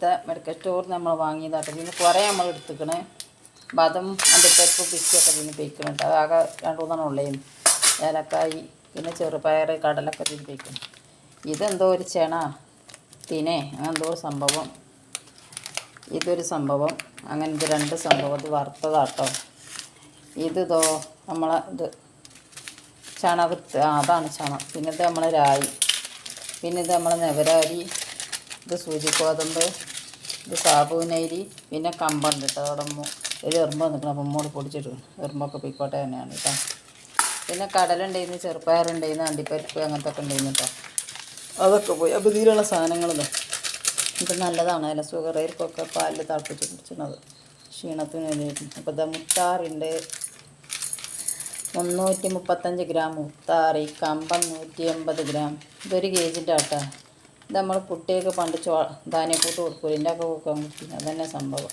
ഇവിടുത്തെ മെഡിക്കൽ സ്റ്റോറിൽ നമ്മൾ വാങ്ങിയതാട്ടോ ഇതിന് കുറേ നമ്മൾ എടുത്തുക്കണേ. ബദം അണ്ടിപ്പരിപ്പ് പിച്ചൊക്കെ ഇതിന് പെയ്ക്കണം കേട്ടോ. ആകെ രണ്ട് മൂന്നെണ്ണം ഉള്ളേന്ന് ഏലക്കായി പിന്നെ ചെറുപയർ കടലൊക്കെ ഇതിന് പെയ്ക്കണം ഇതെന്തോ ഒരു ചെണ തിനെ അങ്ങനെ എന്തോ ഒരു സംഭവം. ഇതൊരു സംഭവം. അങ്ങനെ ഇത് രണ്ട് സംഭവം. ഇത് വറുത്തതാട്ടോ ഇത് നമ്മളെ ഇത് ചണവിത്ത് അതാണ് ചണം. പിന്നെ ഇത് നമ്മളെ രായി. പിന്നെ ഇത് നമ്മളെ നെവരാരി. ഇത് സൂചി കോതമ്പ് ഇത് സാബൂനരി പിന്നെ കമ്പുണ്ട് കേട്ടോ അവിടെ ഒരു എറുമ്പ് നിൽക്കണം അപ്പം മോട് പൊടിച്ചിട്ടു. എറുമ്പൊക്കെ പൊയ്ക്കോട്ടെ തന്നെയാണ് കേട്ടോ. പിന്നെ കടലുണ്ടായിരുന്നു ചെറുപ്പയറുണ്ടായിരുന്നു അണ്ടിപ്പരിപ്പ് അങ്ങനത്തെ ഒക്കെ ഉണ്ടായിരുന്നു കേട്ടോ. അതൊക്കെ പോയി. അപ്പോൾ ഇതിലുള്ള സാധനങ്ങളിത് ഇത്. നല്ലതാണ്. അല്ല ഷുഗറേർക്കൊക്കെ പാലിൽ തിളപ്പിച്ച് കുടിക്കുന്നത് ക്ഷീണത്തിന് വേണ്ടിയിട്ട്. അപ്പോൾ ഇതാ മുത്താറുണ്ട്. മുന്നൂറ്റി മുപ്പത്തഞ്ച് ഗ്രാം മുത്താറി. കമ്പം നൂറ്റി എൺപത് ഗ്രാം. ഇതൊരു കേജിന്റെ ആട്ടാ. ഇത് നമ്മൾ കുട്ടികൾക്ക് പണ്ട് ചോ ധാന്യക്കൂട്ട് കൊടുക്കും ഇതിന്റെ ഒക്കെ കൊടുക്കാൻ കൊടുക്കും. അതന്നെ സംഭവം.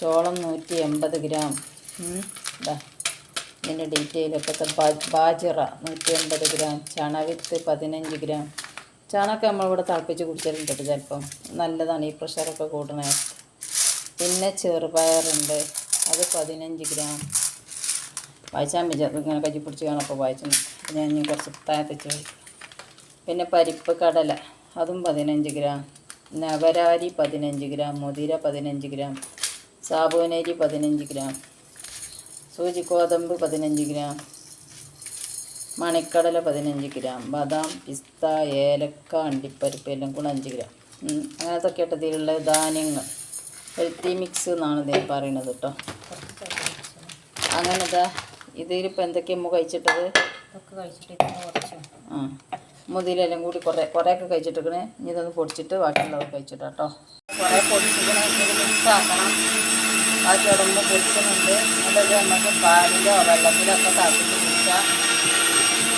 ചോളം നൂറ്റി എൺപത് ഗ്രാം ഇതാ ഇതിന്റെ ഡീറ്റെയിലൊക്കെ ബാജിറ നൂറ്റി എൺപത് ഗ്രാം. ചണവിത്ത് പതിനഞ്ച് ഗ്രാം. ചാണകം നമ്മളിവിടെ തിളപ്പിച്ച് കുടിച്ചിട്ടുണ്ട് ചിലപ്പം. നല്ലതാണ്. ഈ പ്രഷറൊക്കെ കൂട്ടണേ പിന്നെ ചെറുപയറുണ്ട്. അത് പതിനഞ്ച് ഗ്രാം. വായിച്ചാൽ വിചാരിച്ചു ഇങ്ങനെ കജ്ജി പിടിച്ച് കാണപ്പോൾ വായിച്ചു ഞാൻ കുറച്ച് താഴത്തേച്ച് വായിക്കാം പിന്നെ പരിപ്പ് കടല. അതും പതിനഞ്ച് ഗ്രാം. നവരാരി പതിനഞ്ച് ഗ്രാം മുതിര പതിനഞ്ച് ഗ്രാം സാബുനരി പതിനഞ്ച് ഗ്രാം സൂചിക്കോതമ്പ് പതിനഞ്ച് ഗ്രാം മണിക്കടല പതിനഞ്ച് ഗ്രാം ബദാം പിസ്ത ഏലക്ക അണ്ടിപ്പരിപ്പ് എല്ലാം കൂടെ അഞ്ച് ഗ്രാം. അങ്ങനത്തെ കേട്ടതിലുള്ള ധാന്യങ്ങൾ. ഹെൽത്തി മിക്സ് എന്നാണ് ഇതിൽ പറയുന്നത് കേട്ടോ. അങ്ങനത്തെ ഇതിലിപ്പോൾ എന്തൊക്കെയാണ് കഴിച്ചിട്ടത്? ഇതൊക്കെ കഴിച്ചിട്ട് ആ. മുതിരെല്ലാം കൂടി കുറേ കുറേയൊക്കെ കഴിച്ചിട്ടിരിക്കണേ. ഇനി ഇതൊന്ന് പൊടിച്ചിട്ട് ബാക്കിയുള്ളത് കഴിച്ചിട്ട് കേട്ടോ കുറേ ആക്കണം ബാക്കി ഉടമ്പ് പൊടിക്കുന്നുണ്ട്. അതൊക്കെ നമുക്ക് പാലിലോ വെള്ളത്തിലോ ഒക്കെ തിളപ്പിച്ച് കുടിക്കാം.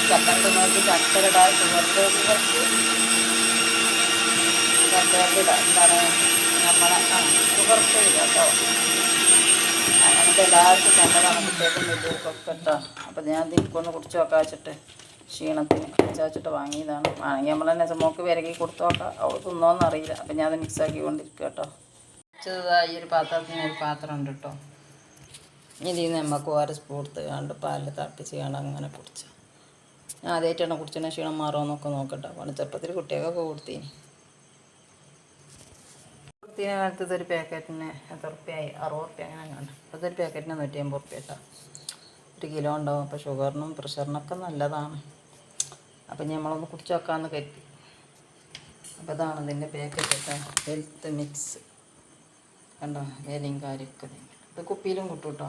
ചക്കരക്ക് നോക്കി ചക്കര ഇടാം ഷുഗറിന്റെ കുറച്ച്. ചക്കരക്ക് എന്താണ്? നമ്മളെ ആ ഫ്രീ കേട്ടോ. അങ്ങനത്തെ എല്ലാവർക്കും ചക്കര നമുക്ക് കേട്ടോ അപ്പോൾ ഞാൻ തിരിക്കൊന്ന് കുടിച്ച് നോക്കാൻ വെച്ചിട്ട്. ക്ഷീണത്തിന് വിചാരിച്ചിട്ട് വാങ്ങിയതാണ്. ആണെങ്കിൽ നമ്മൾ തന്നെ മോക്ക് വിരകി കൊടുത്തു നോക്കാം. അവൾ തിന്നോന്ന് അറിയില്ല. അപ്പം ഞാൻ അത് മിക്സാക്കി കൊണ്ടിരിക്കുക കേട്ടോ. ചെറുതായി ഒരു പാത്രത്തിന് ഒരു പാത്രം ഉണ്ട് കേട്ടോ. ഇതിൽ നിന്ന് നമ്മൾ ഓരോ സ്പൂർത്ത് കണ്ട് പാലിൽ തിളപ്പിച്ച് കണ്ട് അങ്ങനെ കുടിച്ച. ഞാൻ ആദ്യമായിട്ടാണ് കുടിച്ചിട്ട് ക്ഷീണം മാറുമെന്നൊക്കെ നോക്കട്ടെ. പണ്ട് ചെറുപ്പത്തിൽ കുട്ടികൾക്കൊക്കെ കൊടുത്തീനി. കൊടുത്തീന കാലത്ത് ഇതൊരു പാക്കറ്റിന് എത്ര റുപ്യായി അറുപത് റുപ്യ അങ്ങനെ അങ്ങനെ അപ്പോൾ ഇതൊരു പാക്കറ്റിന് നൂറ്റി അമ്പത് റുപ്യ കേട്ടോ. ഒരു കിലോ ഉണ്ടാവും. അപ്പോൾ ഷുഗറിനും പ്രഷറിനൊക്കെ നല്ലതാണ്. അപ്പം നമ്മളൊന്ന് കുടിച്ച് വെക്കാമെന്ന് കരുതി. അപ്പോൾ ഇതാണ് ഇതിന്റെ പാക്കറ്റ് കേട്ടോ ഹെൽത്ത് മിക്സ് കണ്ടോ? വേലയും കാര്യമൊക്കെ ഇത് കുപ്പിയിലും കിട്ടും കേട്ടോ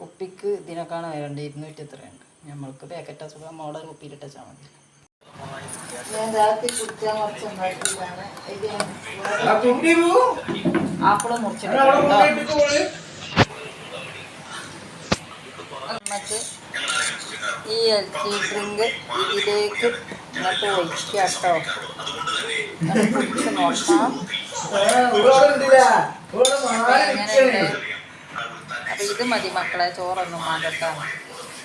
കുപ്പിക്ക് ഇതിനൊക്കെയാണ് വരേണ്ടത് ഇരുന്നൂറ്റി എത്രയുണ്ട് നമ്മൾക്ക് പാക്കറ്റ് അസുഖം മോളെ കുപ്പിയിലിട്ട് വെച്ചാൽ മതി. ആപ്പിൾ ഈ എൽച്ചി ഡ്രിങ്ക് ഇതിലേക്ക് ഇങ്ങോട്ട് ഒഴിക്കുക കേട്ടോ. അപ്പൊ ഇത് മതി മക്കളെ ചോറൊന്നും മാറ്റട്ടാ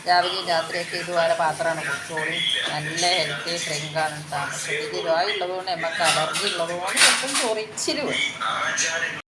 രാവിലെയും രാത്രിയൊക്കെ ഇതുപോലെ പാത്രമാണ് കുടിച്ചോളി. നല്ല ഹെൽത്തി ഡ്രിങ്കാണ് കേട്ടോ. പക്ഷേ ഇത് ഇതായുള്ളത് നമുക്ക് അലർജി ഉള്ളതുകൊണ്ട് ചിലപ്പം ചൊറിച്ചിൽ വരും